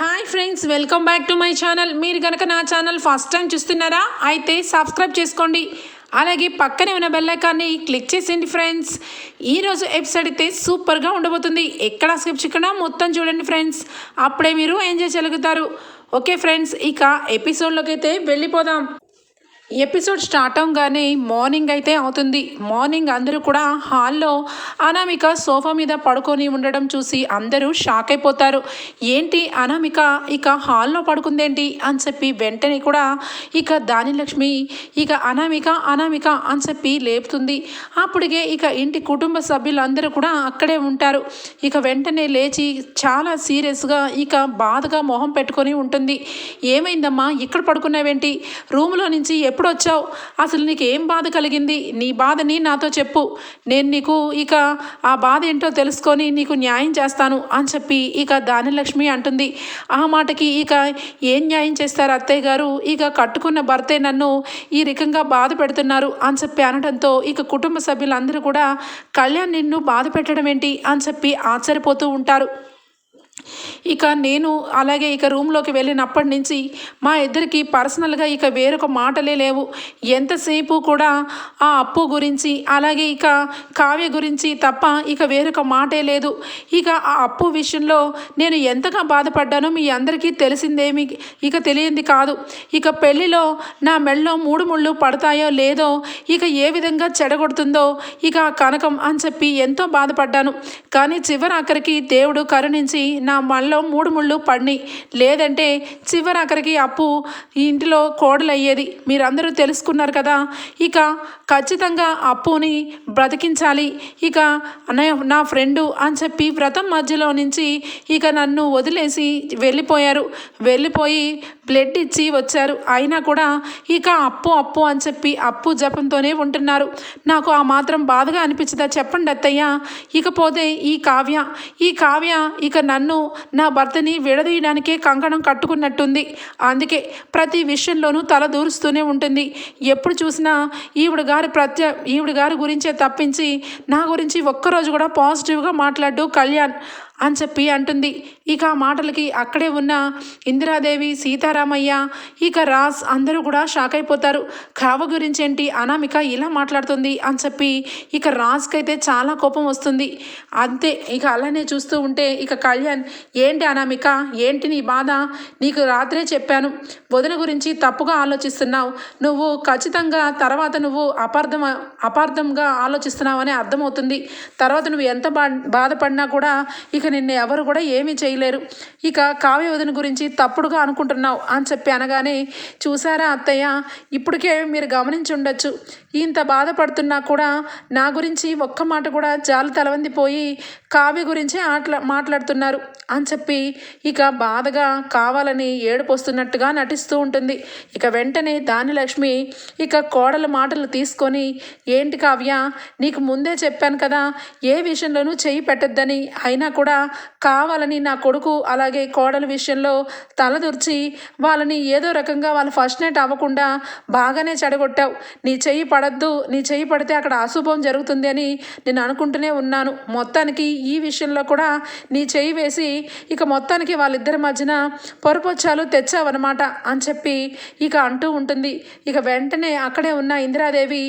Hi friends welcome back to my channel మీరు కనుక నా ఛానల్ ఫస్ట్ టైం చూస్తున్నారా అయితే సబ్స్క్రైబ్ చేసుకోండి. అలాగే పక్కనే ఉన్న బెల్లైకాన్ని క్లిక్ చేసేయండి ఫ్రెండ్స్ ఈరోజు ఎపిసోడ్ అయితే సూపర్గా ఉండబోతుంది. ఎక్కడ స్కిప్ చేయకుండా మొత్తం చూడండి ఫ్రెండ్స్ అప్పుడే మీరు ఎంజాయ్ చేయగలుగుతారు. ఓకే ఫ్రెండ్స్ ఇక ఎపిసోడ్లోకి అయితే వెళ్ళిపోదాం. ఎపిసోడ్ స్టార్ట్ అవగానే మార్నింగ్ అయితే అవుతుంది. మార్నింగ్ అందరూ కూడా హాల్లో అనామిక సోఫా మీద పడుకొని ఉండడం చూసి అందరూ షాక్ అయిపోతారు. ఏంటి అనామిక? ఇక హాల్లో పడుకుందేంటి? అని చెప్పి వెంటనే కూడా ఇక దానిలక్ష్మి ఇక అనామిక అనామిక అని చెప్పి లేపుతుంది. అప్పటికే ఇక ఇంటి కుటుంబ సభ్యులందరూ కూడా అక్కడే ఉంటారు. ఇక వెంటనే లేచి చాలా సీరియస్గా ఇక బాధగా మొహం పెట్టుకొని ఉంటుంది. ఏమైందమ్మా? ఇక్కడ పడుకున్నావేంటి? రూమ్లో నుంచి ఎప్పుడు వచ్చావు అసలు నీకు ఏం బాధ కలిగింది? నీ బాధని నాతో చెప్పు. నేను నీకు ఇక ఆ బాధ ఏంటో తెలుసుకొని నీకు న్యాయం చేస్తాను అని చెప్పి ఇక దానిలక్ష్మి అంటుంది. ఆ మాటకి ఇక ఏం న్యాయం చేస్తారు అత్తయ్య గారు? ఇక కట్టుకున్న భర్తే నన్ను ఈ రకంగా బాధ పెడుతున్నారు అని చెప్పి అనడంతో ఇక కుటుంబ సభ్యులందరూ కూడా కళ్యాణ్ నిన్ను బాధ పెట్టడం ఏంటి అని చెప్పి ఆశ్చర్యపోతూ ఉంటారు. ఇక నేను అలాగే ఇక రూమ్లోకి వెళ్ళినప్పటి నుంచి మా ఇద్దరికి పర్సనల్గా ఇక వేరొక మాటలే లేవు. ఎంతసేపు కూడా ఆ అప్పు గురించి అలాగే ఇక కావ్య గురించి తప్ప ఇక వేరొక మాటే లేదు. ఇక ఆ అప్పు విషయంలో నేను ఎంతగా బాధపడ్డానో మీ అందరికీ తెలిసిందేమి ఇక తెలియంది కాదు. ఇక పెళ్ళిలో నా మెళ్ళలో మూడు ముళ్ళు పడతాయో లేదో ఇక ఏ విధంగా చెడగొడుతుందో ఇక కనకం అని చెప్పి ఎంతో బాధపడ్డాను. కానీ చివరి అక్కడికి దేవుడు కరుణించి నా మనలో మూడు ముళ్ళు పడినాయి లేదంటే చివరి అప్పు ఈ ఇంటిలో కోడలు అయ్యేది మీరందరూ తెలుసుకున్నారు కదా. ఇక ఖచ్చితంగా అప్పుని బ్రతికించాలి. ఇక నా- నా ఫ్రెండు అని చెప్పి వ్రతం మధ్యలో నుంచి ఇక నన్ను వదిలేసి వెళ్ళిపోయారు. వెళ్ళిపోయి బ్లడ్ ఇచ్చి వచ్చారు. అయినా కూడా ఇక అప్పు అప్పు అని చెప్పి అప్పు జపంతోనే ఉంటున్నారు. నాకు ఆ మాత్రం బాధగా అనిపించదా చెప్పండి అత్తయ్య ఇకపోతే ఈ కావ్య ఈ కావ్య ఇక నన్ను నా భర్తని విడదీయడానికే కంకణం కట్టుకున్నట్టుంది. అందుకే ప్రతి విషయంలోనూ తల దూరుస్తూనే ఉంటుంది. ఎప్పుడు చూసినా ఈవిడ గారి ప్రత్య ఈవిడ గారి గురించే తప్పించి నా గురించి ఒక్కరోజు కూడా పాజిటివ్గా మాట్లాడు కళ్యాణ్. అని చెప్పి అంటుంది. ఇక ఆ మాటలకి అక్కడే ఉన్న ఇందిరాదేవి సీతారామయ్య ఇక రాస్ అందరూ కూడా షాక్ అయిపోతారు. కావ గురించి ఏంటి అనామిక ఇలా మాట్లాడుతుంది అని చెప్పి ఇక రాజ్కైతే చాలా కోపం వస్తుంది. అంతే ఇక అలానే చూస్తూ ఉంటే ఇక కళ్యాణ్ ఏంటి అనామిక? ఏంటి నీ బాధ? నీకు రాత్రే చెప్పాను. వదిన గురించి తప్పుగా ఆలోచిస్తున్నావు. నువ్వు ఖచ్చితంగా తర్వాత నువ్వు అపార్థం అపార్థంగా ఆలోచిస్తున్నావని అర్థమవుతుంది. తర్వాత నువ్వు ఎంత బా బాధపడినా కూడా ఇక నిన్ను ఎవరు కూడా ఏమీ చేయలేరు. ఇక కావ్య వదిన గురించి తప్పుడుగా అనుకుంటున్నావు అని చెప్పి అనగానే చూసారా అత్తయ్య ఇప్పటికే మీరు గమనించి ఉండొచ్చు. ఇంత బాధపడుతున్నా కూడా నా గురించి ఒక్క మాట కూడా జాలి తలవందిపోయి కావ్య గురించే ఆట్లా మాట్లాడుతున్నారు అని చెప్పి ఇక బాధగా కావాలని ఏడుపొస్తున్నట్టుగా నటిస్తూ ఉంటుంది. ఇక వెంటనే దానిలక్ష్మి ఇక కోడల మాటలు తీసుకొని ఏంటి కావ్య నీకు ముందే చెప్పాను కదా ఏ విషయంలోనూ చేయి పెట్టద్దని అయినా కూడా కావాలని నా కొడుకు అలాగే కోడల విషయంలో తలదూర్చి వాళ్ళని ఏదో రకంగా వాళ్ళు ఫస్ట్ నైట్ అవ్వకుండా బాగానే చెడగొట్టావు. నీ చెయ్యి పడద్దు నీ చెయ్యి పడితే అక్కడ అశుభం జరుగుతుంది అని నేను అనుకుంటూనే ఉన్నాను. మొత్తానికి ఈ విషయంలో కూడా నీ చెయ్యి వేసి ఇక మొత్తానికి వాళ్ళిద్దరి మధ్యన పొరపొచ్చాలు తెచ్చావన్నమాట అని చెప్పి ఇక అంటూ ఉంటుంది. ఇక వెంటనే అక్కడే ఉన్న ఇందిరాదేవి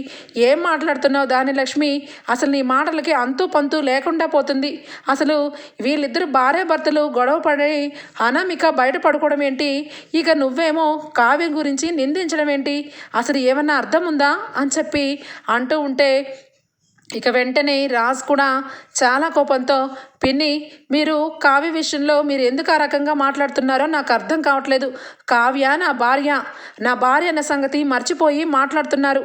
ఏం మాట్లాడుతున్నావు దాని లక్ష్మి? అసలు నీ మాటలకి అంతు పంతు లేకుండా పోతుంది. అసలు వీళ్ళిద్దరు భార్యాభర్తలు గొడవ పడి అనామిక బయటపడుకోవడం ఏంటి? ఇక నువ్వేమో కావ్యం గురించి నిందించడం ఏంటి? అసలు ఏమన్నా అర్థం ఉందా? అని చెప్పి అంటూ ఉంటే ఇక వెంటనే రాజ్ కూడా చాలా కోపంతో పిన్ని మీరు కావ్య విషయంలో మీరు ఎందుకు ఆ రకంగా మాట్లాడుతున్నారో నాకు అర్థం కావట్లేదు. కావ్య నా భార్య నా భార్య అన్న సంగతి మర్చిపోయి మాట్లాడుతున్నారు.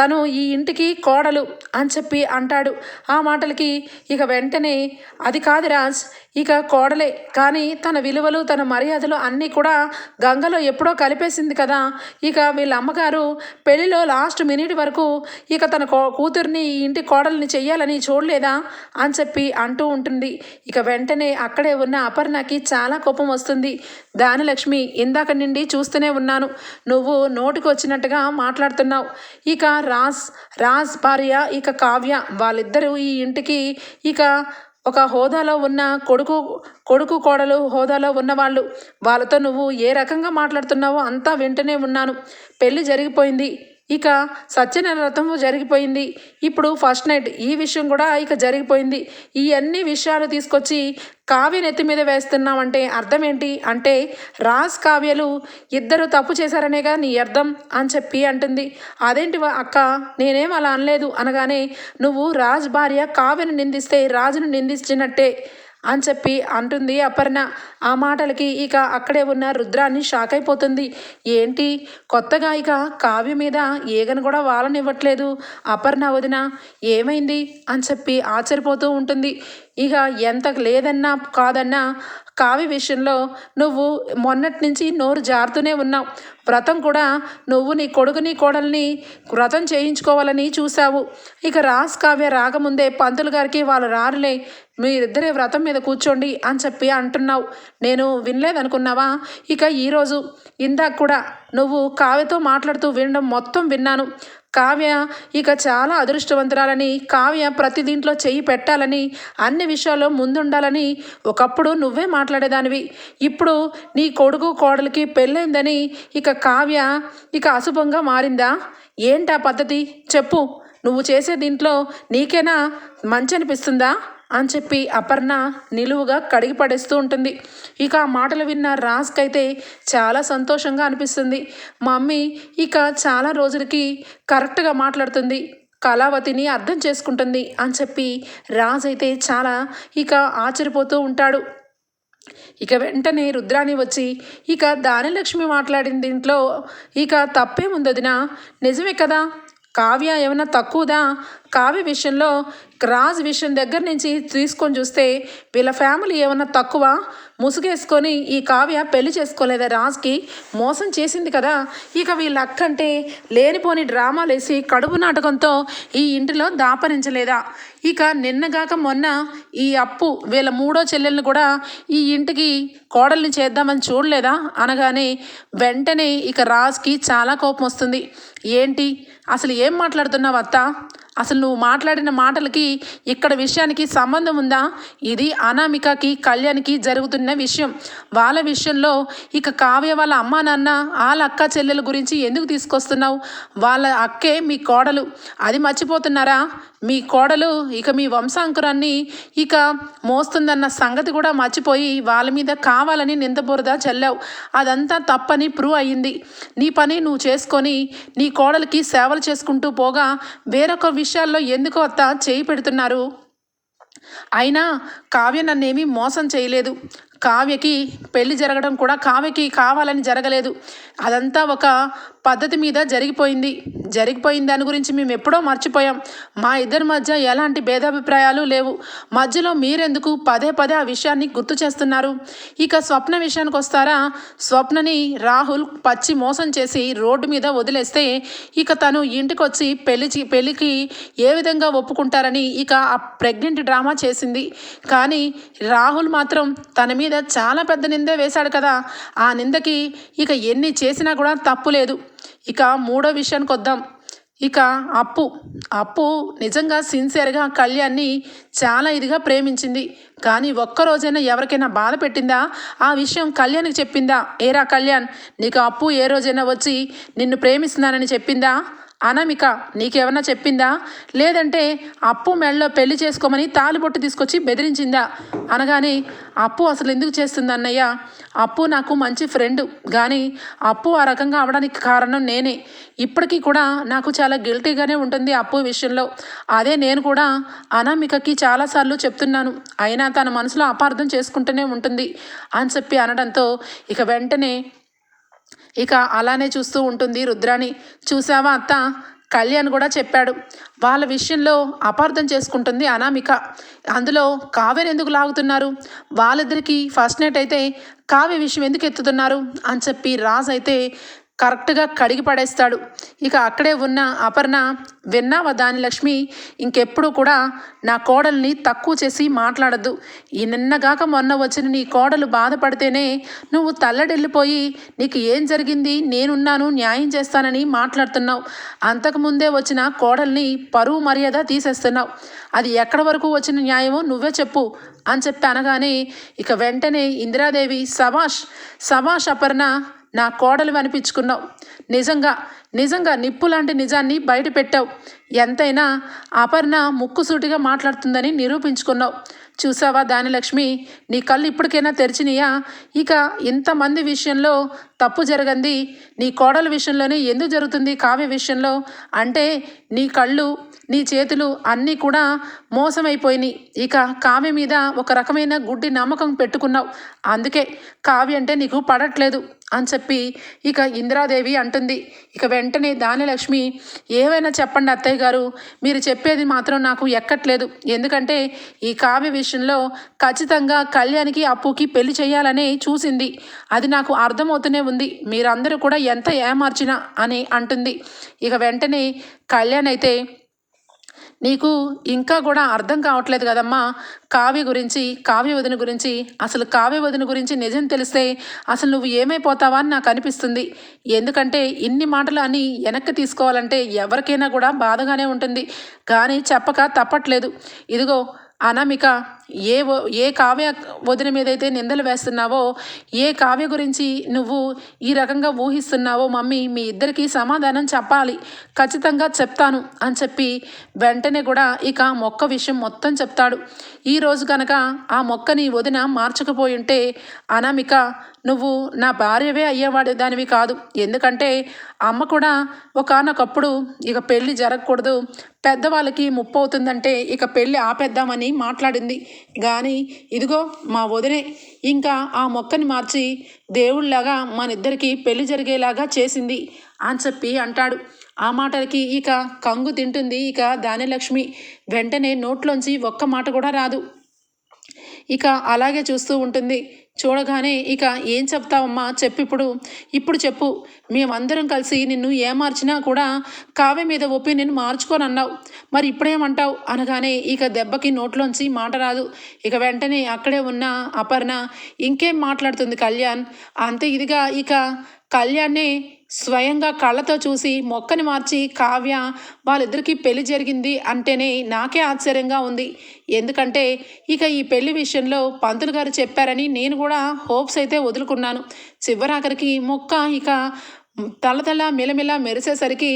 తను ఈ ఇంటికి కోడలు అని చెప్పి అంటాడు. ఆ మాటలకి ఇక వెంటనే అది కాదు రాజ్ ఇక కోడలే. కానీ తన విలువలు తన మర్యాదలు అన్నీ కూడా గంగలో ఎప్పుడో కలిపేసింది కదా. ఇక వీళ్ళ అమ్మగారు పెళ్ళిలో లాస్ట్ మినిట్ వరకు ఇక తన కో కూతుర్ని ఈ ఇంటి కోడల్ని చెయ్యాలని చూడలేదా అని చెప్పి అంటూ ఉంటుంది. ఇక వెంటనే అక్కడే ఉన్న అపర్ణకి చాలా కోపం వస్తుంది. దానిలక్ష్మి ఇందాక నుండి చూస్తూనే ఉన్నాను. నువ్వు నోటికి వచ్చినట్టుగా మాట్లాడుతున్నావు. ఇక రాజ్ రాజ్ భార్య ఇక కావ్య వాళ్ళిద్దరూ ఈ ఇంటికి ఇక ఒక హోదాలో ఉన్న కొడుకు కొడుకు కోడలు హోదాలో ఉన్నవాళ్ళు. వాళ్ళతో నువ్వు ఏ రకంగా మాట్లాడుతున్నావో అంతా వెంటనే ఉన్నాను. పెళ్ళి జరిగిపోయింది. ఇక సత్యనారాయణ జరిగిపోయింది. ఇప్పుడు ఫస్ట్ నైట్ ఈ విషయం కూడా ఇక జరిగిపోయింది. ఈ అన్ని విషయాలు తీసుకొచ్చి కావ్య నెత్తి మీద వేస్తున్నామంటే అర్థం ఏంటి అంటే రాజ్ కావ్యలు ఇద్దరు తప్పు చేశారనేగా నీ అర్థం అని చెప్పి అంటుంది. అదేంటి వా- అక్క? నేనేం అలా అనలేదు అనగానే నువ్వు రాజ్ భార్య కావ్యను నిందిస్తే రాజును నిందించినట్టే. అని చెప్పి అంటుంది అపర్ణ. ఆ మాటలకి ఇక అక్కడే ఉన్న రుద్రాన్ని షాక్ అయిపోతుంది. ఏంటి? కొత్తగా ఇక కావ్య మీద ఈగను కూడా వాలనివ్వట్లేదు. అపర్ణ వదిన ఏమైంది? అని చెప్పి ఆశ్చర్యపోతూ ఉంటుంది. ఇక ఎంత లేదన్నా కాదన్నా కావ్య విషయంలో నువ్వు మొన్నటి నుంచి నోరు జారుతూనే ఉన్నావు. వ్రతం కూడా నువ్వు నీ కొడుకుని కోడల్ని వ్రతం చేయించుకోవాలని చూసావు ఇక రాస్ కావ్య రాకముందే పంతులు గారికి వాళ్ళు రారులే మీరిద్దరే వ్రతం మీద కూర్చోండి అని చెప్పి అంటున్నావు. నేను వినలేదనుకున్నావా? ఇక ఈరోజు ఇందాక కూడా నువ్వు కావ్యతో మాట్లాడుతూ వినడం మొత్తం విన్నాను. కావ్య ఇక చాలా అదృష్టవంతురాలని కావ్య ప్రతి దీంట్లో చెయ్యి పెట్టాలని అన్ని విషయాల్లో ముందుండాలని ఒకప్పుడు నువ్వే మాట్లాడేదానివి. ఇప్పుడు నీ కొడుకు కోడలికి పెళ్ళైందని ఇక కావ్య ఇక అశుభంగా మారిందా? ఏంటా పద్ధతి? చెప్పు. నువ్వు చేసే దీంట్లో నీకేనా మంచి అనిపిస్తుందా? అని చెప్పి అపర్ణ నిలువుగా కడిగి పడేస్తూ ఉంటుంది. ఇక ఆ మాటలు విన్న రాజ్కైతే చాలా సంతోషంగా అనిపిస్తుంది. మమ్మీ ఇక చాలా రోజులకి కరెక్ట్గా మాట్లాడుతుంది. కళావతిని అర్థం చేసుకుంటుంది అని చెప్పి రాజ్ అయితే చాలా ఇక ఆశ్చర్యపోతూ ఉంటాడు. ఇక వెంటనే రుద్రాణి వచ్చి ఇక దానిలక్ష్మి మాట్లాడిన దీంట్లో ఇక తప్పేముందదినా నిజమే కదా? కావ్య ఏమైనా తక్కువదా? కావ్య విషయంలో రాజ్ విషయం దగ్గర నుంచి తీసుకొని చూస్తే వీళ్ళ ఫ్యామిలీ ఏమన్నా తక్కువ? ముసుగేసుకొని ఈ కావ్య పెళ్ళి చేసుకోలేదా రాజ్కి? మోసం చేసింది కదా. ఇక వీళ్ళ అక్కంటే లేనిపోని డ్రామాలు వేసి కడుపు నాటకంతో ఈ ఇంటిలో దాపరించలేదా? ఇక నిన్నగాక మొన్న ఈ అప్పు వీళ్ళ మూడో చెల్లెల్ని కూడా ఈ ఇంటికి కోడల్ని చేద్దామని చూడలేదా? అనగానే వెంటనే ఇక రాజ్కి చాలా కోపం వస్తుంది. ఏంటి? అసలు ఏం మాట్లాడుతున్నావు అత్త? అసలు నువ్వు మాట్లాడిన మాటలకి ఇక్కడ విషయానికి సంబంధం ఉందా? ఇది అనామికకి కళ్యాణ్కి జరుగుతున్న విషయం. వాళ్ళ విషయంలో ఇక కావ్య వాళ్ళ అమ్మా నాన్న వాళ్ళ అక్క చెల్లెల గురించి ఎందుకు తీసుకొస్తున్నావు? వాళ్ళ అక్కే మీ కోడలు. అది మర్చిపోతున్నారా? మీ కోడలు ఇక మీ వంశాంకురాన్ని ఇక మోస్తుందన్న సంగతి కూడా మర్చిపోయి వాళ్ళ మీద కావాలని నిందబురద చల్లావు. అదంతా తప్పని ప్రూవ్ అయ్యింది. నీ పని నువ్వు చేసుకొని నీ కోడలికి సేవలు చేసుకుంటూ పోగా వేరొక విషయం విషయాల్లో ఎందుకు అత్త చేయి పెడుతున్నారు? అయినా కావ్య నన్నేమీ మోసం చేయలేదు. కావ్యకి పెళ్ళి జరగడం కూడా కావ్యకి కావాలని జరగలేదు. అదంతా ఒక పద్ధతి మీద జరిగిపోయింది. జరిగిపోయిన దాని గురించి మేము ఎప్పుడో మర్చిపోయాం. మా ఇద్దరి మధ్య ఎలాంటి భేదాభిప్రాయాలు లేవు. మధ్యలో మీరెందుకు పదే పదే ఆ విషయాన్ని గుర్తు చేస్తున్నారు? ఇక స్వప్న విషయానికి వస్తారా? స్వప్నని రాహుల్ పచ్చి మోసం చేసి రోడ్డు మీద వదిలేస్తే ఇక తను ఇంటికి వచ్చి పెళ్ళి పెళ్ళికి ఏ విధంగా ఒప్పుకుంటారని ఇక ఆ ప్రెగ్నెంట్ డ్రామా చేసింది. కానీ రాహుల్ మాత్రం తన మీద చాలా పెద్ద నిందే వేశాడు కదా. ఆ నిందకి ఇక ఎన్ని చేసినా కూడా తప్పు లేదు. ఇక మూడో విషయానికి వద్దాం. ఇక అప్పు. అప్పు నిజంగా సిన్సియర్గా కళ్యాణ్ని చాలా ఇదిగా ప్రేమించింది. కానీ ఒక్కరోజైనా ఎవరికైనా బాధ పెట్టిందా? ఆ విషయం కళ్యాణ్కి చెప్పిందా? ఏరా కళ్యాణ్ నీకు అప్పు ఏ రోజైనా వచ్చి నిన్ను ప్రేమిస్తున్నానని చెప్పిందా? అనామిక నీకేమన్నా చెప్పిందా? లేదంటే అప్పు మెళ్ళలో పెళ్ళి చేసుకోమని తాలిబొట్టు తీసుకొచ్చి బెదిరించిందా? అనగానే అప్పు అసలు ఎందుకు చేస్తుంది అన్నయ్య? అప్పు నాకు మంచి ఫ్రెండ్ కానీ అప్పు ఆ రకంగా అవడానికి కారణం నేనే. ఇప్పటికీ కూడా నాకు చాలా గిల్టీగానే ఉంటుంది అప్పు విషయంలో. అదే నేను కూడా అనామికకి చాలాసార్లు చెప్తున్నాను. అయినా తన మనసులో అపార్థం చేసుకుంటూనే ఉంటుంది అని చెప్పి అనడంతో ఇక వెంటనే ఇక అలానే చూస్తూ ఉంటుంది రుద్రాణి. చూసావా అత్త? కళ్యాణ్ కూడా చెప్పాడు. వాళ్ళ విషయంలో అపార్థం చేసుకుంటుంది అనామిక. అందులో కావ్యను ఎందుకు లాగుతున్నారు? వాళ్ళిద్దరికీ ఫస్ట్ నైట్ అయితే కావ్య విషయం ఎందుకు ఎత్తుతున్నారు? అని చెప్పి రాజ్ అయితే కరెక్ట్గా కడిగి పడేస్తాడు. ఇక అక్కడే ఉన్న అపర్ణ విన్నావా దాని లక్ష్మి ఇంకెప్పుడు కూడా నా కోడల్ని తక్కువ చేసి మాట్లాడద్దు. ఈ నిన్నగాక మొన్న వచ్చిన నీ కోడలు బాధపడితేనే నువ్వు తల్లడిల్లిపోయి నీకు ఏం జరిగింది నేనున్నాను న్యాయం చేస్తానని మాట్లాడుతున్నావు. అంతకుముందే వచ్చిన కోడల్ని పరువు మర్యాద తీసేస్తున్నావు. అది ఎక్కడి వరకు వచ్చిన న్యాయమో నువ్వే చెప్పు అని చెప్పి అనగానే ఇక వెంటనే ఇందిరాదేవి సభాష్ సభాష్ అపర్ణ నా కోడలు అనిపించుకున్నావు. నిజంగా నిజంగా నిప్పు లాంటి నిజాన్ని బయట పెట్టావు. ఎంతైనా అపర్ణ ముక్కుసూటిగా మాట్లాడుతుందని నిరూపించుకున్నావు. చూసావా దానిలక్ష్మి? నీ కళ్ళు ఇప్పటికైనా తెరిచినయా? ఇక ఇంతమంది విషయంలో తప్పు జరగంది. నీ కోడల విషయంలోనే ఎందుకు జరుగుతుంది కావ్య విషయంలో? అంటే నీ కళ్ళు నీ చేతులు అన్నీ కూడా మోసమైపోయినాయి. ఇక కావ్య మీద ఒక రకమైన గుడ్డి నమ్మకం పెట్టుకున్నావు. అందుకే కావ్య అంటే నీకు పడట్లేదు. అని చెప్పి ఇక ఇందిరాదేవి అంటుంది. ఇక వెంటనే దానిలక్ష్మి ఏవైనా చెప్పండి అత్తయ్య గారు మీరు చెప్పేది మాత్రం నాకు ఎక్కట్లేదు. ఎందుకంటే ఈ కావ్య విషయంలో ఖచ్చితంగా కళ్యాణ్కి అప్పుకి పెళ్ళి చేయాలని చూసింది. అది నాకు అర్థమవుతూనే ఉంది. మీరందరూ కూడా ఎంత ఏమార్చినా అని అంటుంది. ఇక వెంటనే కళ్యాణ్ అయితే నీకు ఇంకా కూడా అర్థం కావట్లేదు కదమ్మా. కావ్య గురించి కావ్య వదిన గురించి అసలు కావ్య వదిన గురించి నిజం తెలిస్తే అసలు నువ్వు ఏమైపోతావా అని నాకు అనిపిస్తుంది. ఎందుకంటే ఇన్ని మాటలు అని వెనక్కి తీసుకోవాలంటే ఎవరికైనా కూడా బాధగానే ఉంటుంది. కానీ చెప్పక తప్పట్లేదు. ఇదిగో అనామిక ఏ ఏ కావ్య వదిన మీదైతే నిందలు వేస్తున్నావో ఏ కావ్య గురించి నువ్వు ఈ రకంగా ఊహిస్తున్నావో మమ్మీ మీ ఇద్దరికీ సమాధానం చెప్పాలి. ఖచ్చితంగా చెప్తాను అని చెప్పి వెంటనే కూడా ఇక మొక్క విషయం మొత్తం చెప్తాడు. ఈరోజు కనుక ఆ మొక్కని వదిన మార్చకపోయి ఉంటే అనామిక నువ్వు నా భార్యవే అయ్యేవాడు దానివి కాదు. ఎందుకంటే అమ్మ కూడా ఒకానొకప్పుడు ఇక పెళ్ళి జరగకూడదు. పెద్దవాళ్ళకి ముప్పు అవుతుందంటే ఇక పెళ్ళి ఆపేద్దామని మాట్లాడింది. కానీ ఇదిగో మా వదినే ఇంకా ఆ మొక్కని మార్చి దేవుళ్ళలాగా మనిద్దరికి పెళ్ళి జరిగేలాగా చేసింది అని చెప్పి అంటాడు. ఆ మాటలకి ఇక కంగు తింటుంది ఇక దానిలక్ష్మి వెంటనే నోట్లోంచి ఒక్క మాట కూడా రాదు. ఇక అలాగే చూస్తూ ఉంటుంది. చూడగానే ఇక ఏం చెప్తావమ్మా? చెప్పు ఇప్పుడు. ఇప్పుడు చెప్పు. మేమందరం కలిసి నిన్ను ఏమార్చినా కూడా కావ్య మీద ఒపీనియన్ మార్చుకోనన్నావు. మరి ఇప్పుడేమంటావు? అనగానే ఇక దెబ్బకి నోట్లోంచి మాట రాదు. ఇక వెంటనే అక్కడే ఉన్న అపర్ణ ఇంకేం మాట్లాడుతుంది కళ్యాణ్? అంతే ఇదిగా ఇక కళ్యాణ్నే స్వయంగా కళ్ళతో చూసి మొక్కని మార్చి కావ్య వాళ్ళిద్దరికీ పెళ్ళి జరిగింది అంటేనే నాకే ఆశ్చర్యంగా ఉంది. ఎందుకంటే ఇక ఈ పెళ్ళి విషయంలో పంతులు గారు చెప్పారని నేను కూడా హోప్స్ అయితే వదులుకున్నాను. చివరాఖరికి మొక్క ఇక తలతల మిలమిల మెరిసేసరికి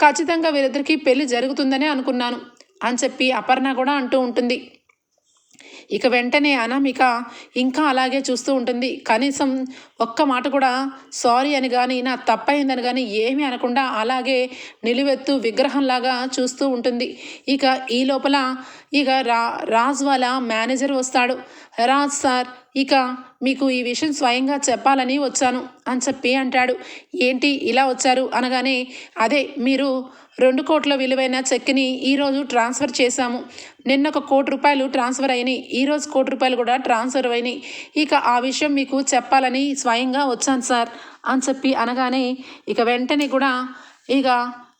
ఖచ్చితంగా వీరిద్దరికీ పెళ్ళి జరుగుతుందనే అనుకున్నాను అని చెప్పి అపర్ణ కూడా అంటూ ఉంటుంది. ఇక వెంటనే అనామిక ఇంకా అలాగే చూస్తూ ఉంటుంది. కనీసం ఒక్క మాట కూడా సారీ అని కానీ నా తప్పైందని కానీ ఏమీ అనకుండా అలాగే నిలువెత్తు విగ్రహంలాగా చూస్తూ ఉంటుంది. ఇక ఈ లోపల ఇక రా రాజ్ వాళ్ళ మేనేజర్ వస్తాడు. రాజ్ సార్ ఇక మీకు ఈ విషయం స్వయంగా చెప్పాలని వచ్చాను అని చెప్పి అంటాడు. ఏంటి ఇలా వచ్చారు అనగానే అదే మీరు రెండు కోట్ల విలువైన చెక్ని ఈరోజు ట్రాన్స్ఫర్ చేశాము. నిన్న ఒక కోటి రూపాయలు ట్రాన్స్ఫర్ అయినాయి. ఈరోజు కోటి రూపాయలు కూడా ట్రాన్స్ఫర్ అయినాయి. ఇక ఆ విషయం మీకు చెప్పాలని స్వయంగా వచ్చాను సార్ అని చెప్పి అనగానే ఇక వెంటనే కూడా ఇక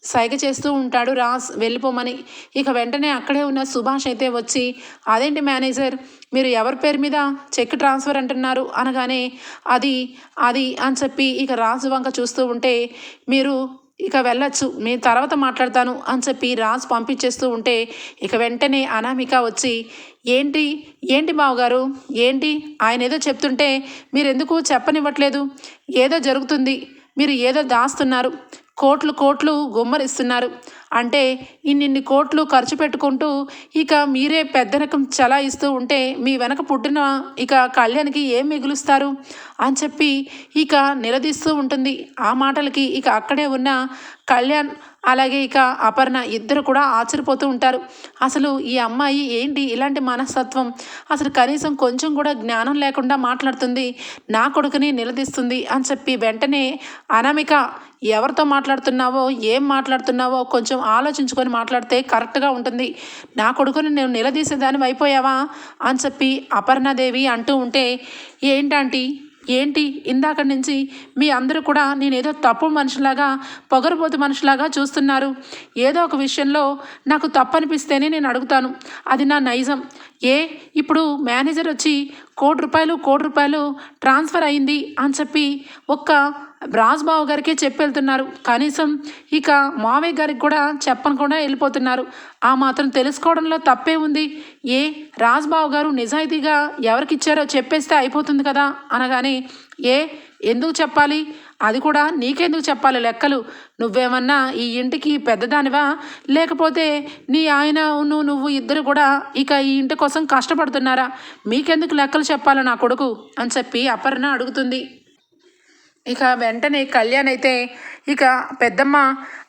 సైగ చేస్తూ ఉంటాడు రాస్ వెళ్ళిపోమని. ఇక వెంటనే అక్కడే ఉన్న సుభాష్ అయితే వచ్చి అదేంటి మేనేజర్ మీరు ఎవరి పేరు మీద చెక్ ట్రాన్స్ఫర్ అంటున్నారు? అనగానే అది అది అని చెప్పి ఇక రాజు వంక చూస్తూ ఉంటే మీరు ఇక వెళ్ళొచ్చు నేను తర్వాత మాట్లాడతాను అని చెప్పి రాజు పంపించేస్తూ ఉంటే ఇక వెంటనే అనామిక వచ్చి ఏంటి ఏంటి బావగారు? ఏంటి? ఆయన ఏదో చెప్తుంటే మీరెందుకు చెప్పనివ్వట్లేదు. ఏదో జరుగుతుంది. మీరు ఏదో దాస్తున్నారు. కోట్లు కోట్లు గుమ్మరిస్తున్నారు. అంటే ఇన్నిన్ని కోట్లు ఖర్చు పెట్టుకుంటూ ఇక మీరే పెద్ద రకం చలాయిస్తూ ఉంటే మీ వెనక పుట్టిన ఇక కళ్యాణ్కి ఏం మిగులుస్తారు? అని చెప్పి ఇక నిలదీస్తూ ఉంటుంది. ఆ మాటలకి ఇక అక్కడే ఉన్న కళ్యాణ్ అలాగే ఇక అపర్ణ ఇద్దరు కూడా ఆశ్చర్యపోతూ ఉంటారు. అసలు ఈ అమ్మాయి ఏంటి? ఇలాంటి మనస్తత్వం. అసలు కనీసం కొంచెం కూడా జ్ఞానం లేకుండా మాట్లాడుతుంది. నా కొడుకుని నిలదీస్తుంది అని చెప్పి వెంటనే అనామిక ఎవరితో మాట్లాడుతున్నావో? ఏం మాట్లాడుతున్నావో? కొంచెం ఆలోచించుకొని మాట్లాడితే కరెక్ట్గా ఉంటుంది. నా కొడుకుని నేను నిలదీసేదాని అయిపోయావా? అని చెప్పి అపర్ణాదేవి అంటూ ఉంటే ఏంటంటీ ఏంటి? ఇందాక నుంచి మీ అందరూ కూడా నేనేదో తప్పు మనిషిలాగా పొగరబోతు మనిషిలాగా చూస్తున్నారు. ఏదో ఒక విషయంలో నాకు తప్పు అనిపిస్తేనే నేను అడుగుతాను. అది నా నైజం. ఏ? ఇప్పుడు మేనేజర్ వచ్చి కోటి రూపాయలు కోటి రూపాయలు ట్రాన్స్ఫర్ అయింది అని చెప్పి ఒక్క రాజ్బాబు గారికే చెప్పి వెళ్తున్నారు కనీసం ఇక మావయ్య గారికి కూడా చెప్పనకుండా వెళ్ళిపోతున్నారు. ఆ మాత్రం తెలుసుకోవడంలో తప్పే ఉంది. ఏ? రాజ్బాబు గారు నిజాయితీగా ఎవరికిచ్చారో చెప్పేస్తే అయిపోతుంది కదా అనగానే ఏ? ఎందుకు చెప్పాలి? అది కూడా నీకెందుకు చెప్పాలి లెక్కలు? నువ్వేమన్నా ఈ ఇంటికి పెద్దదానివా? లేకపోతే నీ ఆయన నువ్వు నువ్వు ఇద్దరు కూడా ఇక ఈ ఇంటి కోసం కష్టపడుతున్నారా? మీకెందుకు లెక్కలు చెప్పాలి నా కొడుకు? అని చెప్పి అపర్ణ అడుగుతుంది. ఇక వెంటనే కళ్యాణ్ అయితే ఇక పెద్దమ్మ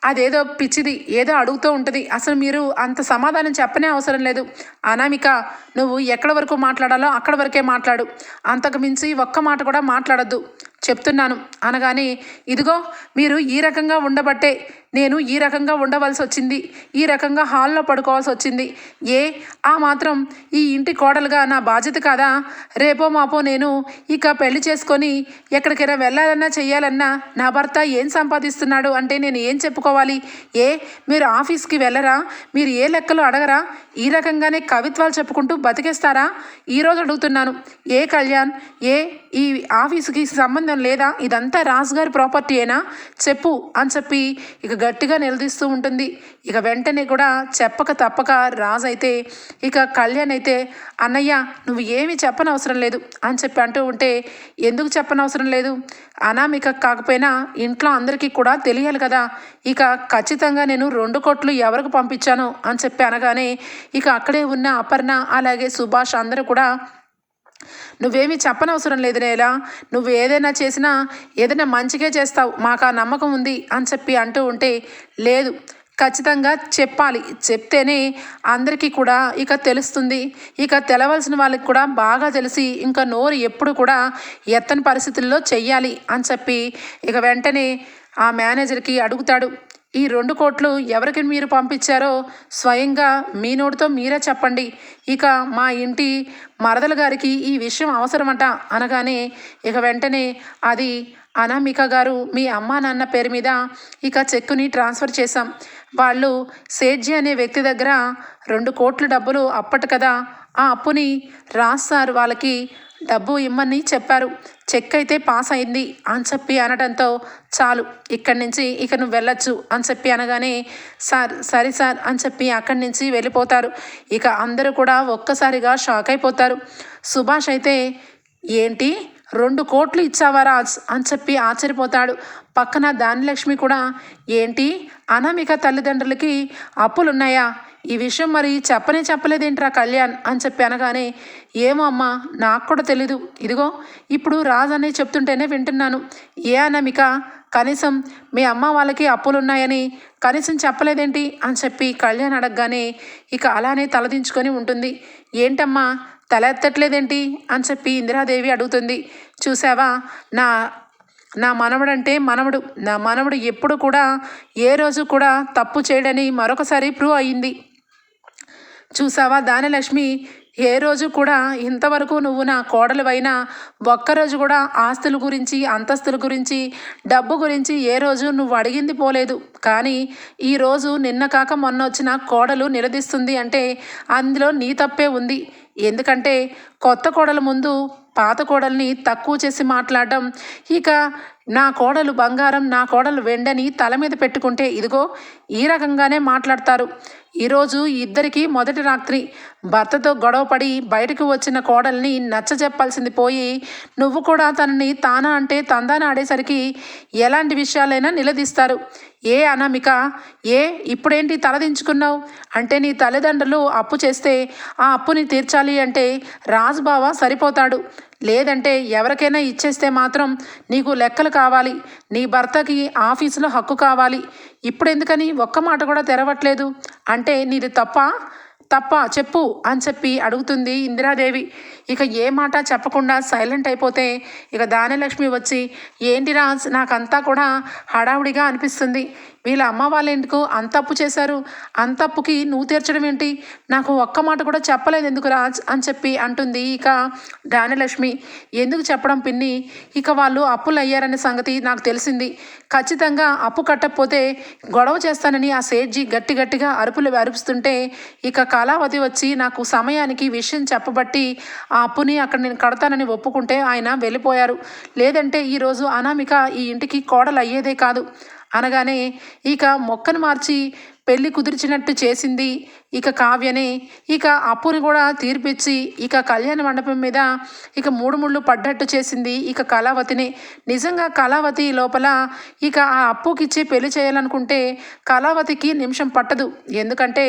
అదేదో పిచ్చిది ఏదో అడుగుతూ ఉంటుంది. అసలు మీరు అంత సమాధానం చెప్పనే అవసరం లేదు. అనామిక నువ్వు ఎక్కడి వరకు మాట్లాడాలో అక్కడ వరకే మాట్లాడు. అంతకు మించి ఒక్క మాట కూడా మాట్లాడద్దు. చెప్తున్నాను అనగానే ఇదిగో మీరు ఈ రకంగా ఉండబట్టే నేను ఈ రకంగా ఉండవలసి వచ్చింది ఈ రకంగా హాల్లో పడుకోవాల్సి వచ్చింది ఏ? ఆ మాత్రం ఈ ఇంటి కోడలుగా నా బాధ్యత కాదా? రేపో మాపో నేను ఇక పెళ్ళి చేసుకొని ఎక్కడికైనా వెళ్ళాలన్నా చెయ్యాలన్నా నా భర్త ఏం సంపాదిస్తున్నాడు అంటే నేను ఏం చెప్పుకోవాలి? ఏ? మీరు ఆఫీస్కి వెళ్ళరా? మీరు ఏ లెక్కలు అడగరా? ఈ రకంగానే కవిత్వాలు చెప్పుకుంటూ బతికేస్తారా? ఈరోజు అడుగుతున్నాను. ఏ కళ్యాణ్? ఏ? ఈ ఆఫీస్కి సంబంధం లేదా? ఇదంతా రాజుగారి ప్రాపర్టీయేనా చెప్పు అని చెప్పి ఇక గట్టిగా నిలదీస్తూ ఉంటుంది. ఇక వెంటనే కూడా చెప్పక తప్పక రాజు అయితే ఇక కళ్యాణ్ అయితే అన్నయ్య నువ్వు ఏమీ చెప్పనవసరం లేదు అని చెప్పి అంటూ ఉంటే ఎందుకు చెప్పనవసరం లేదు? అనామిక కాకపోయినా ఇంట్లో అందరికీ కూడా తెలియాలి కదా. ఇక ఖచ్చితంగా నేను రెండు కోట్లు ఎవరికి పంపించాను అని చెప్పి అనగానే ఇక అక్కడే ఉన్న అపర్ణ అలాగే సుభాష్ అందరూ కూడా నువ్వేమీ చెప్పనవసరం లేదు నేలా. నువ్వు ఏదైనా చేసినా ఏదైనా మంచిగా చేస్తావు. మాకు ఆ నమ్మకం ఉంది అని చెప్పి అంటూ ఉంటే లేదు. ఖచ్చితంగా చెప్పాలి. చెప్తేనే అందరికీ కూడా ఇక తెలుస్తుంది. ఇక తెలవలసిన వాళ్ళకి కూడా బాగా తెలిసి ఇంకా నోరు ఎప్పుడు కూడా ఎత్తని పరిస్థితుల్లో చెయ్యాలి అని చెప్పి ఇక వెంటనే ఆ మేనేజర్కి అడుగుతాడు. ఈ రెండు కోట్లు ఎవరికి మీరు పంపించారో స్వయంగా మీ నోటితో మీరే చెప్పండి. ఇక మా ఇంటి మరదల గారికి ఈ విషయం అవసరమట అనగానే ఇక వెంటనే అది అనామిక గారు మీ అమ్మా నాన్న పేరు మీద ఇక చెక్కుని ట్రాన్స్ఫర్ చేశాం. వాళ్ళు సేట్జీ అనే వ్యక్తి దగ్గర రెండు కోట్ల డబ్బులు అప్పటి కదా ఆ అప్పుని రాస్తారు వాళ్ళకి డబ్బు ఇమ్మని చెప్పారు. చెక్ అయితే పాస్ అయింది అని చెప్పి అనడంతో చాలు ఇక్కడి నుంచి ఇక నువ్వు వెళ్ళొచ్చు అని చెప్పి అనగానే సార్ సరే సార్ అని చెప్పి అక్కడి నుంచి వెళ్ళిపోతారు. ఇక అందరూ కూడా ఒక్కసారిగా షాక్ అయిపోతారు. సుభాష్ అయితే ఏంటి? రెండు కోట్లు ఇచ్చావా రాజ్? అని చెప్పి ఆశ్చర్యపోతాడు. పక్కన దానిలక్ష్మి కూడా ఏంటి? అనామిక తల్లిదండ్రులకి అప్పులున్నాయా? ఈ విషయం మరి చెప్పనే చెప్పలేదేంట్రా కళ్యాణ్ అని చెప్పి అనగానే ఏమో అమ్మా నాకు కూడా తెలీదు. ఇదిగో ఇప్పుడు రాజ్ అనే చెప్తుంటేనే వింటున్నాను. ఏ అనమిక? కనీసం మీ అమ్మ వాళ్ళకి అప్పులున్నాయని కనీసం చెప్పలేదేంటి? అని చెప్పి కళ్యాణ్ అడగగానే ఇక అలానే తలదించుకొని ఉంటుంది. ఏంటమ్మా తల ఎత్తట్లేదేంటి? అని చెప్పి ఇందిరాదేవి అడుగుతుంది. చూసావా నా నా మనవడంటే మనవడు. నా మనవడు ఎప్పుడు కూడా ఏ రోజు కూడా తప్పు చేయడని మరొకసారి ప్రూవ్ అయ్యింది. చూసావా దానలక్ష్మి? ఏ రోజు కూడా ఇంతవరకు నువ్వు నా కోడలువైనా ఒక్కరోజు కూడా ఆస్తుల గురించి అంతస్తుల గురించి డబ్బు గురించి ఏ రోజు నువ్వు అడిగింది పోలేదు. కానీ ఈరోజు నిన్న కాక మొన్న వచ్చిన కోడలు నిలదీస్తుంది అంటే అందులో నీ తప్పే ఉంది. ఎందుకంటే కొత్త కోడల ముందు పాత కోడల్ని తక్కువ చేసి మాట్లాడడం ఇక నా కోడలు బంగారం నా కోడలు వెండని తల మీద పెట్టుకుంటే ఇదిగో ఈ రకంగానే మాట్లాడతారు. ఈరోజు ఇద్దరికీ మొదటి రాత్రి. భర్తతో గొడవపడి బయటకు వచ్చిన కోడల్ని నచ్చ చెప్పాల్సింది పోయి నువ్వు కూడా తనని తానా అంటే తందాన? ఆడేసరికి ఎలాంటి విషయాలైనా నిలదీస్తారు. ఏ అనామిక? ఏ? ఇప్పుడేంటి తలదించుకున్నావు? అంటే నీ తల్లిదండ్రులు అప్పు చేస్తే ఆ అప్పుని తీర్చాలి అంటే రాజుబావ సరిపోతాడు. లేదంటే ఎవరికైనా ఇచ్చేస్తే మాత్రం నీకు లెక్కలు కావాలి నీ భర్తకి ఆఫీసులో హక్కు కావాలి. ఇప్పుడు ఎందుకని ఒక్క మాట కూడా తెరవట్లేదు. అంటే నీది తప్ప? తప్ప? చెప్పు అని చెప్పి అడుగుతుంది ఇందిరాదేవి. ఇక ఏ మాట చెప్పకుండా సైలెంట్ అయిపోతే ఇక దానలక్ష్మి వచ్చి ఏంటి రాజ్ నాకంతా కూడా హడావుడిగా అనిపిస్తుంది. వీళ్ళ అమ్మ వాళ్ళు ఎందుకు అంత అప్పు చేశారు. అంత అప్పుకి నువ్వు తీర్చడం ఏంటి? నాకు ఒక్క మాట కూడా చెప్పలేదు ఎందుకు అని చెప్పి అంటుంది. ఇక ధాన్యలక్ష్మి ఎందుకు చెప్పడం పిన్ని? ఇక వాళ్ళు అప్పులు అయ్యారనే సంగతి నాకు తెలిసింది. ఖచ్చితంగా అప్పు కట్టకపోతే గొడవ చేస్తానని ఆ సేట్జీ గట్టి గట్టిగా అరుపులు అరుపుస్తుంటే ఇక కళావతి వచ్చి నాకు సమయానికి విషయం చెప్పబట్టి ఆ అప్పుని అక్కడ నేను కడతానని ఒప్పుకుంటే ఆయన వెళ్ళిపోయారు. లేదంటే ఈరోజు అనామిక ఈ ఇంటికి కోడలు అయ్యేదే కాదు. అనగానే ఇక మొక్కను మార్చి పెళ్ళి కుదిర్చినట్టు చేసింది ఇక కావ్యనే. ఇక అప్పుని కూడా తీర్పిచ్చి ఇక కళ్యాణ మండపం మీద ఇక మూడు ముళ్ళు పడ్డట్టు చేసింది ఇక కళావతిని. నిజంగా కళావతి లోపల ఇక ఆ అప్పుకిచ్చి పెళ్ళి చేయాలనుకుంటే కళావతికి నిమిషం పట్టదు. ఎందుకంటే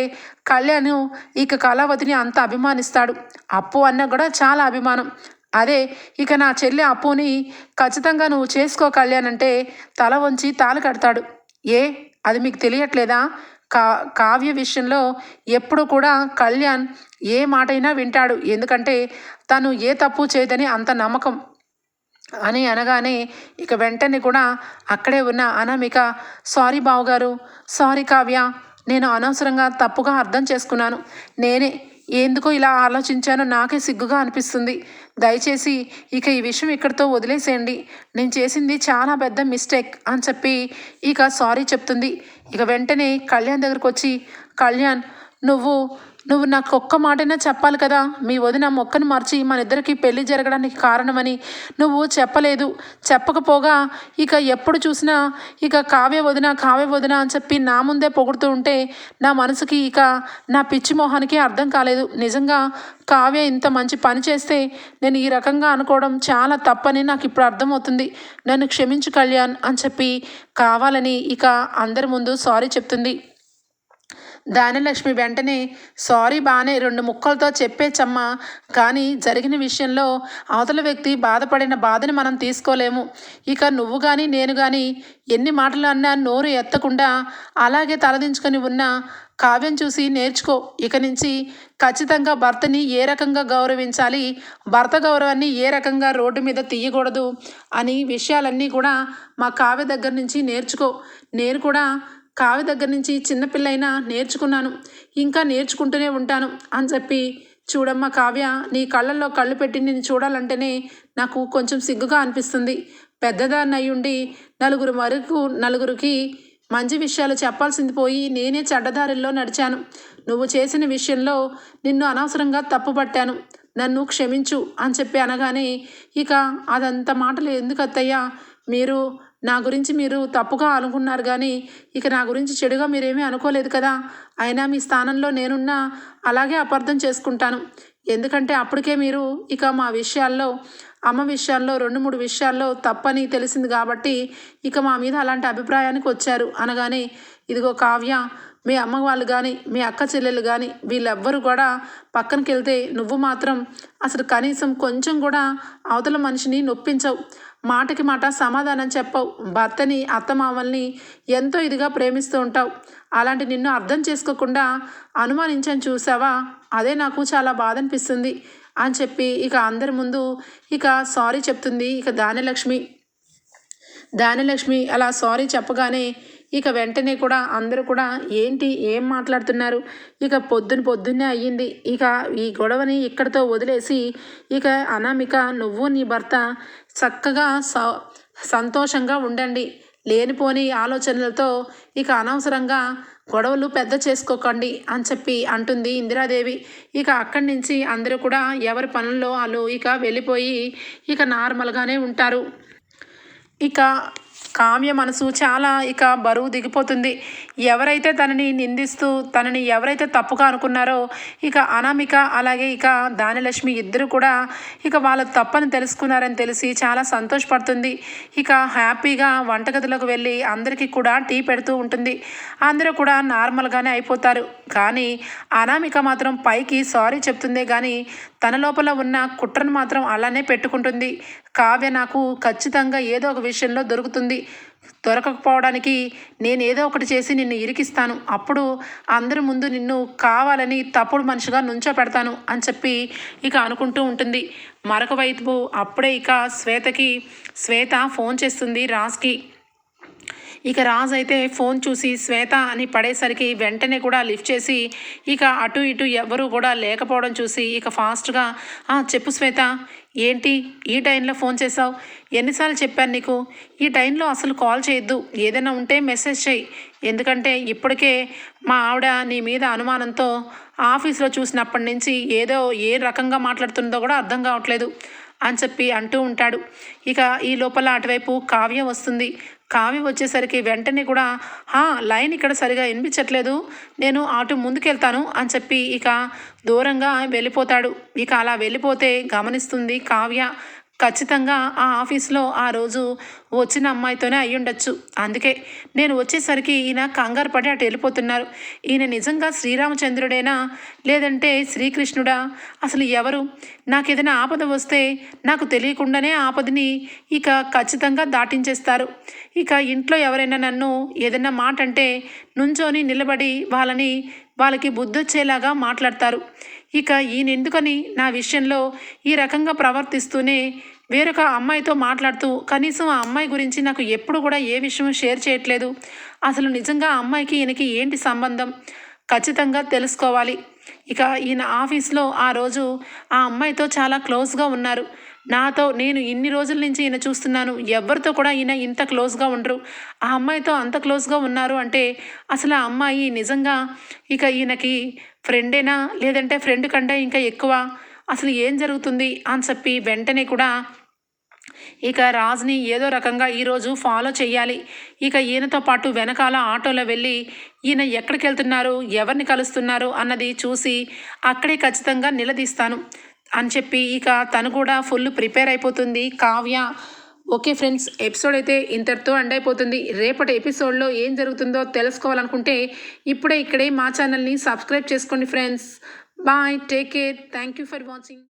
కళ్యాణ్ ఇక కళావతిని అంత అభిమానిస్తాడు. అప్పు అన్న కూడా చాలా అభిమానం. అదే ఇక నా చెల్లి అప్పుని ఖచ్చితంగా నువ్వు చేసుకో కళ్యాణ్ అంటే తల వంచి తాళి కడతాడు. ఏ అది మీకు తెలియట్లేదా? కా కావ్య విషయంలో ఎప్పుడు కూడా కళ్యాణ్ ఏ మాటైనా వింటాడు. ఎందుకంటే తను ఏ తప్పు చేయదని అంత నమ్మకం. అని అనగానే ఇక వెంటనే కూడా అక్కడే ఉన్న అనామిక సారీ బావగారు సారీ కావ్య నేను అనవసరంగా తప్పుగా అర్థం చేసుకున్నాను. నేనే ఎందుకో ఇలా ఆలోచించానో నాకే సిగ్గుగా అనిపిస్తుంది. దయచేసి ఇక ఈ విషయం ఇక్కడితో వదిలేసేయండి. నేను చేసింది చాలా పెద్ద మిస్టేక్ అని చెప్పి ఇక సారీ చెప్తుంది. ఇక వెంటనే కళ్యాణ్ దగ్గరకు వచ్చి కళ్యాణ్ నువ్వు నువ్వు నాకు ఒక్క మాటైనా చెప్పాలి కదా? మీ వదిన మొక్కను మార్చి మన ఇద్దరికి పెళ్ళి జరగడానికి కారణమని. నువ్వు చెప్పలేదు. చెప్పకపోగా ఇక ఎప్పుడు చూసినా ఇక కావ్య వదిన కావ్య వదిన అని చెప్పి నా ముందే పొగుడుతూ ఉంటే నా మనసుకి ఇక నా పిచ్చి మొహానికి అర్థం కాలేదు. నిజంగా కావ్య ఇంత మంచి పని చేస్తే నేను ఈ రకంగా అనుకోవడం చాలా తప్పని నాకు ఇప్పుడు అర్థమవుతుంది. నన్ను క్షమించు కళ్యాణ్ అని చెప్పి కావాలని ఇక అందరి ముందు సారీ చెప్తుంది. దానిలక్ష్మి వెంటనే సారీ బాగానే రెండు ముక్కలతో చెప్పేచమ్మా కానీ జరిగిన విషయంలో అవతల వ్యక్తి బాధపడిన బాధని మనం తీసుకోలేము. ఇక నువ్వు కానీ నేను కానీ ఎన్ని మాటలు అన్నా నోరు ఎత్తకుండా అలాగే తలదించుకొని ఉన్న కావ్యం చూసి నేర్చుకో. ఇక నుంచి ఖచ్చితంగా భర్తని ఏ రకంగా గౌరవించాలి భర్త గౌరవాన్ని ఏ రకంగా రోడ్డు మీద తీయకూడదు అని విషయాలన్నీ కూడా మా కావ్య దగ్గర నుంచి నేర్చుకో. నేను కూడా కావ్య దగ్గర నుంచి చిన్నపిల్లైనా నేర్చుకున్నాను. ఇంకా నేర్చుకుంటూనే ఉంటాను అని చెప్పి చూడమ్మా కావ్య నీ కళ్ళల్లో కళ్ళు పెట్టి నేను చూడాలంటేనే నాకు కొంచెం సిగ్గుగా అనిపిస్తుంది. పెద్దదాన్ని అయ్యుండి నలుగురు వరకు నలుగురికి మంచి విషయాలు చెప్పాల్సింది పోయి నేనే చెడ్డదారిలో నడిచాను. నువ్వు చేసిన విషయంలో నిన్ను అనవసరంగా తప్పుపట్టాను నన్ను క్షమించు అని చెప్పి అనగానే ఇక అదంత మాటలు ఎందుకు అత్తయ్యా మీరు నా గురించి మీరు తప్పుగా అనుకున్నారు కానీ ఇక నా గురించి చెడుగా మీరేమీ అనుకోలేదు కదా? అయినా మీ స్థానంలో నేనున్నా అలాగే అపార్థం చేసుకుంటాను. ఎందుకంటే అప్పటికే మీరు ఇక మా విషయాల్లో అమ్మ విషయాల్లో రెండు మూడు విషయాల్లో తప్పని తెలిసింది కాబట్టి ఇక మా మీద అలాంటి అభిప్రాయానికి వచ్చారు. అనగానే ఇదిగో కావ్య మీ అమ్మ వాళ్ళు కానీ మీ అక్క చెల్లెలు కానీ వీళ్ళెవ్వరూ కూడా పక్కనకి వెళ్తే నువ్వు మాత్రం అసలు కనీసం కొంచెం కూడా అవతల మనిషిని నొప్పించవు. మాటకి మాట సమాధానం చెప్పవు. భర్తని అత్తమామల్ని ఎంతో ఇదిగా ప్రేమిస్తూ ఉంటావు. అలాంటి నిన్ను అర్థం చేసుకోకుండా అనుమానించని చూసావా? అదే నాకు చాలా బాధ అనిపిస్తుంది అని చెప్పి ఇక అందరి ముందు ఇక సారీ చెప్తుంది ఇక దానిలక్ష్మి దానిలక్ష్మి అలా సారీ చెప్పగానే ఇక వెంటనే కూడా అందరూ కూడా ఏంటి ఏం మాట్లాడుతున్నారు? ఇక పొద్దున పొద్దున్నే అయ్యింది. ఇక ఈ గొడవని ఇక్కడితో వదిలేసి ఇక అనామిక నువ్వు నీ భర్త చక్కగా సంతోషంగా ఉండండి. లేనిపోని ఆలోచనలతో ఇక అనవసరంగా గొడవలు పెద్ద చేసుకోకండి అని చెప్పి అంటుంది ఇందిరాదేవి. ఇక అక్కడి నుంచి అందరూ కూడా ఎవరి పనుల్లో వాళ్ళు ఇక వెళ్ళిపోయి ఇక నార్మల్గానే ఉంటారు. ఇక కావ్య మనసు చాలా ఇక బరువు దిగిపోతుంది. ఎవరైతే తనని నిందిస్తూ తనని ఎవరైతే తప్పుగా అనుకున్నారో ఇక అనామిక అలాగే ఇక దానిలక్ష్మి ఇద్దరు కూడా ఇక వాళ్ళ తప్పని తెలుసుకున్నారని తెలిసి చాలా సంతోషపడుతుంది. ఇక హ్యాపీగా వంటగదిలోకి వెళ్ళి అందరికీ కూడా టీ పెడుతూ ఉంటుంది. అందరూ కూడా నార్మల్గానే అయిపోతారు. కానీ అనామిక మాత్రం పైకి సారీ చెప్తుందే కానీ తన లోపల ఉన్న కుట్రను మాత్రం అలానే పెట్టుకుంటుంది. కావ్య నాకు ఖచ్చితంగా ఏదో ఒక విషయంలో దొరుకుతుంది. దొరకకపోవడానికి నేను ఏదో ఒకటి చేసి నిన్ను ఇరికిస్తాను. అప్పుడు అందరి ముందు నిన్ను కావాలని తప్పుడు మనిషిగా నుంచో పెడతాను అని చెప్పి ఇక అనుకుంటూ ఉంటుంది. మరొక వైపు అప్పుడే ఇక శ్వేతకి శ్వేత ఫోన్ చేస్తుంది రాజ్కి. ఇక రాజ్ అయితే ఫోన్ చూసి శ్వేత అని పడేసరికి వెంటనే కూడా లిఫ్ట్ చేసి ఇక అటు ఇటు ఎవరు కూడా లేకపోవడం చూసి ఇక ఫాస్ట్గా "ఆ, చెప్పు శ్వేత ఏంటి? ఈ టైంలో ఫోన్ చేసావు ఎన్నిసార్లు చెప్పాను నీకు? ఈ టైంలో అసలు కాల్ చేయొద్దు. ఏదైనా ఉంటే మెసేజ్ చేయి. ఎందుకంటే ఇప్పటికే మా ఆవిడ నీ మీద అనుమానంతో ఆఫీస్లో చూసినప్పటి నుంచి ఏదో ఏ రకంగా మాట్లాడుతుందో కూడా అర్థం కావట్లేదు. అని చెప్పి అంటూ ఉంటాడు. ఇక ఈ లోపల అటువైపు కావ్య వస్తుంది. కావ్య వచ్చేసరికి వెంటనే కూడా "హా, లైన్ ఇక్కడ సరిగా వినిపించట్లేదు. నేను అటు ముందుకెళ్తాను అని చెప్పి ఇక దూరంగా వెళ్ళిపోతాడు. ఇక అలా వెళ్ళిపోతే గమనిస్తుంది కావ్య. ఖచ్చితంగా ఆ ఆఫీస్లో ఆ రోజు వచ్చిన అమ్మాయితోనే అయి ఉండొచ్చు అందుకే నేను వచ్చేసరికి ఈయన కంగారు పడి అటు వెళ్ళిపోతున్నారు. ఈయన నిజంగా శ్రీరామచంద్రుడేనా? లేదంటే శ్రీకృష్ణుడా? అసలు ఎవరు? నాకు ఏదైనా ఆపద వస్తే నాకు తెలియకుండానే ఆపదని ఇక ఖచ్చితంగా దాటించేస్తారు. ఇక ఇంట్లో ఎవరైనా నన్ను ఏదైనా మాట అంటే నుంచొని నిలబడి వాళ్ళని వాళ్ళకి బుద్ధొచ్చేలాగా మాట్లాడతారు. ఇక ఈయన ఎందుకని నా విషయంలో ఈ రకంగా ప్రవర్తిస్తూనే వేరొక అమ్మాయితో మాట్లాడుతూ కనీసం ఆ అమ్మాయి గురించి నాకు ఎప్పుడు కూడా ఏ విషయం షేర్ చేయట్లేదు. అసలు నిజంగా ఆ అమ్మాయికి ఈయనకి ఏంటి సంబంధం? ఖచ్చితంగా తెలుసుకోవాలి. ఇక ఈయన ఆఫీస్లో ఆ రోజు ఆ అమ్మాయితో చాలా క్లోజ్గా ఉన్నారు. నాతో నేను ఇన్ని రోజుల నుంచి ఈయన చూస్తున్నాను. ఎవరితో కూడా ఈయన ఇంత క్లోజ్గా ఉండరు. ఆ అమ్మాయితో అంత క్లోజ్గా ఉన్నారు అంటే అసలు ఆ అమ్మాయి నిజంగా ఇక ఈయనకి ఫ్రెండేనా? లేదంటే ఫ్రెండ్ కంటే ఇంకా ఎక్కువ? అసలు ఏం జరుగుతుంది? అని చెప్పి వెంటనే కూడా ఇక రాజ్ని ఏదో రకంగా ఈరోజు ఫాలో చేయాలి. ఇక ఈయనతో పాటు వెనకాల ఆటోలో వెళ్ళి ఈయన ఎక్కడికి వెళ్తున్నారు ఎవరిని కలుస్తున్నారు అన్నది చూసి అక్కడే ఖచ్చితంగా నిలదీస్తాను అని చెప్పి ఇక తను కూడా ఫుల్ ప్రిపేర్ అయిపోతుంది. కావ్య ఓకే ఫ్రెండ్స్ ఎపిసోడ్ అయితే ఇంతటితో ఎండ్ అయిపోతుంది. రేపటి ఎపిసోడ్లో ఏం జరుగుతుందో తెలుసుకోవాలనుకుంటే ఇప్పుడే ఇక్కడే మా ఛానల్ని సబ్స్క్రైబ్ చేసుకోండి friends. Bye take care thank you for watching